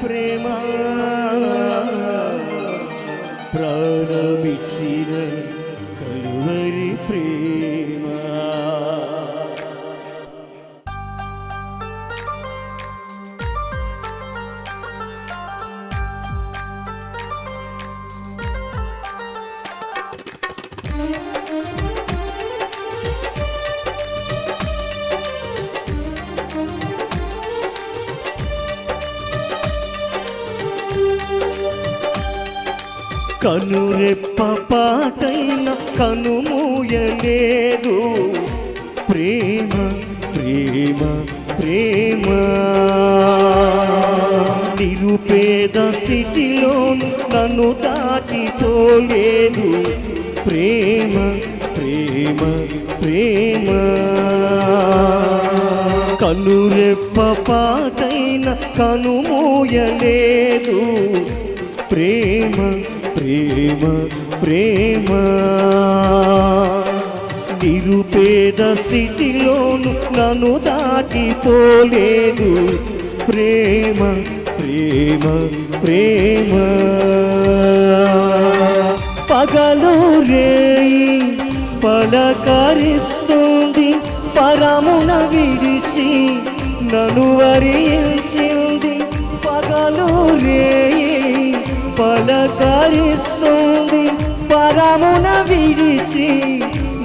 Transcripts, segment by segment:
ప్రేమ కనురెప్ప పాటైన కనుమూయలేదు ప్రేమ ప్రేమ ప్రేమ. నిరుపేద స్థితిలో నన్ను దాటిపోలేదు. ప్రేమ ప్రేమ ప్రేమ. కనురెప్ప పాటైన కనుమూయలేదు ప్రేమ ప్రేమ ప్రేమ? నిరుపేద స్థితిలోను నన్ను దాటిపోలేదు. ప్రేమ ప్రేమ ప్రేమ. పగలు రేయి పలకరిస్తుంది పరమున విడిచి నన్ను వరించింది పగలు రేయి పలకరిస్తుంది పరమున విడిచి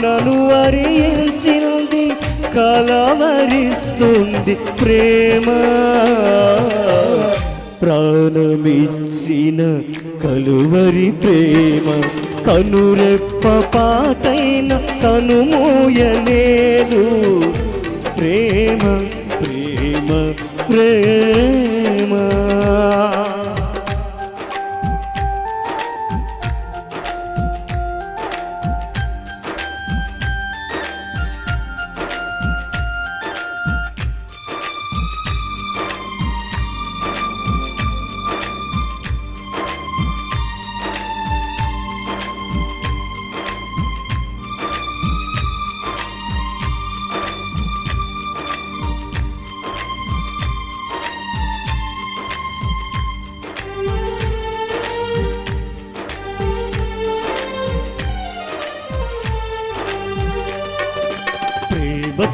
నను వరించింది. కలవరిస్తుంది ప్రేమ. ప్రాణమిచ్చిన కలువరి ప్రేమ. కనురెప్ప పాటైన కనుమూయలేదు ప్రేమ ప్రేమ ప్రేమ ప్రేమ.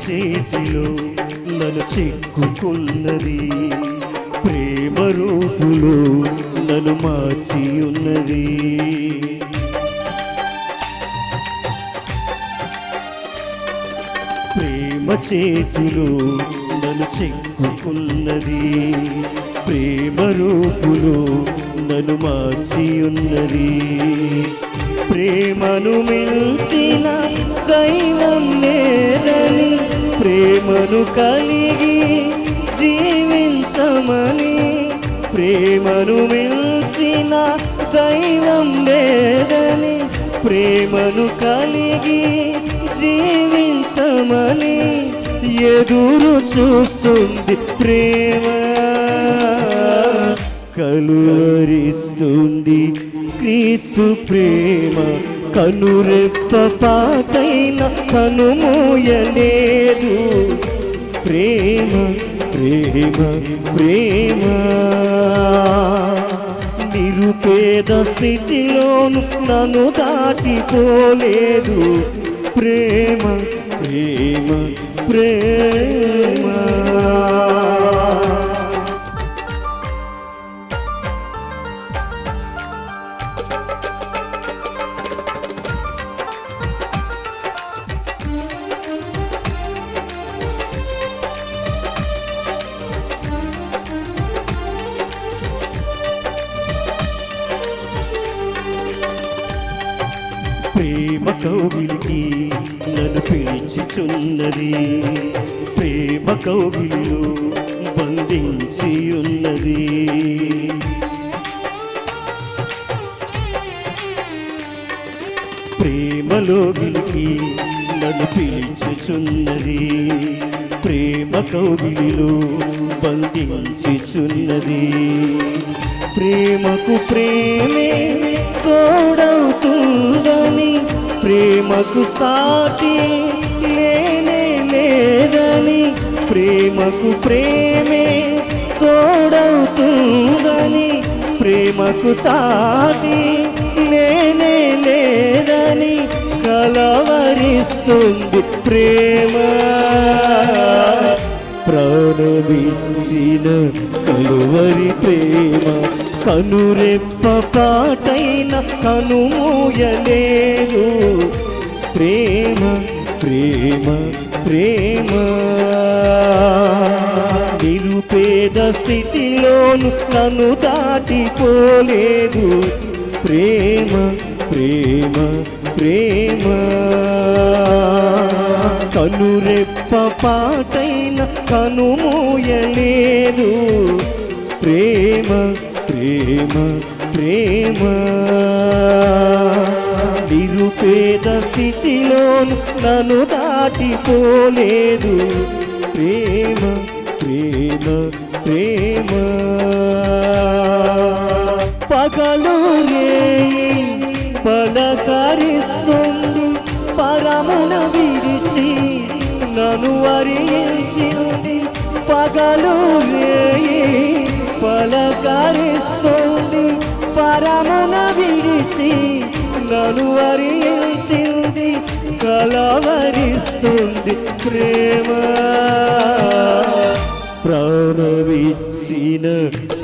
చేతిలో నన్ను చిక్కుకున్నది. ప్రేమ రూపులో నన్ను మార్చి ఉన్నది ప్రేమ చేతిలో నన్ను చెక్కుకున్నది. ప్రేమ రూపులో నన్ను మార్చి ఉన్నది ప్రేమను మిల్చిన దైవం లేదని ప్రేమను కలిగి జీవించమని ప్రేమను మిల్చిన దైవం లేదని ప్రేమను కలిగి జీవించమని ఎదురు చూస్తుంది ప్రేమ. కలువరిస్తుంది క్రీస్తు ప్రేమ. కనురెప్ప పాటైన కనుమూయలేదు. ప్రేమ ప్రేమ ప్రేమ. నిరుపేద స్థితిలోను నన్ను దాటిపోలేదు. ప్రేమ ప్రేమ ప్రేమ. ప్రేమ కౌగిలికి నన్ను పిలిచిచున్నది. ప్రేమ కౌగిలిలో బంధించి ఉన్నది ప్రేమలోగిలికి నన్ను పిలిచిచున్నది. ప్రేమ కౌగిలిలో బంధించుచున్నది. ప్రేమకు ప్రేమే తోడవుతుందని ప్రేమకు సాటి లేనే లేదని ప్రేమకు ప్రేమే తోడవుతుందని ప్రేమకు సాటి లేనే లేదని కలవరిస్తుంది ప్రేమ. ప్రాణమిచ్చిన కలువరి ప్రేమ. కనురెప్ప పాటైన కనుమూయలేదు ప్రేమ ప్రేమ ప్రేమ. నిరుపేద స్థితిలోను నన్ను దాటిపోలేదు. ప్రేమ ప్రేమ ప్రేమ. కనురెప్ప పాటైన కనుమూయలేదు ప్రేమ ప్రేమ ప్రేమ. నిరుపేద స్థితిలోను నన్ను దాటిపోలేదు. ప్రేమ ప్రేమ ప్రేమ. వరించింది పగలు వేయి పలకరిస్తుంది పరమున విడిచి నన్ను వరించింది కలవరిస్తుంది ప్రేమ. ప్రాణమిచ్చిన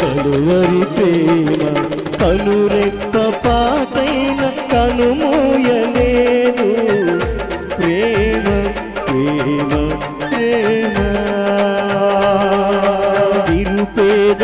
కలువరి ప్రేమ కనురెప్ప పాటైన కనుమూయలేదు ప్రేమ ప్రేమ ప్రేమ. నిరుపేద